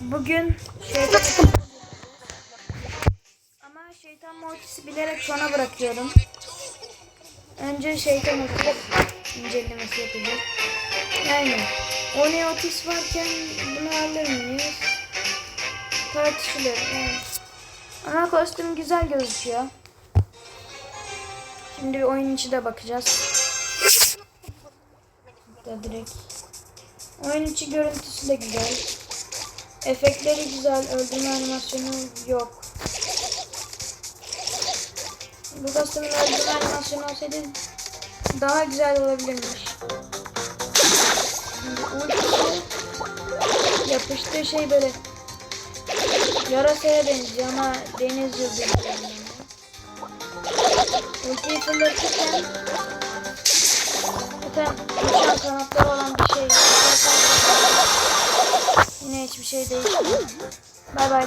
Bugün şeytan ama şeytan mortisi bilerek sona bırakıyorum. Önce şeytan mortisi incelemesi yapacağım. Yani Oni Otis varken bunu alır mıyız? Tartışılır. Evet. Ama kostüm güzel gözüküyor. Şimdi bir oyun içi de bakacağız. Da direkt. Oyun içi görüntüsü de güzel. Efektleri güzel. Öldürme animasyonu yok. Bu kostümün öldürme animasyonu olsaydı daha güzel olabilirmiş. Ultisi yapıştığı şey böyle yarasaya benziyor ama deniz yıldızı. yani. Ultiyi fırlatırken zaten uçan kanatları hiçbir şey değişmiyor. Bay bay.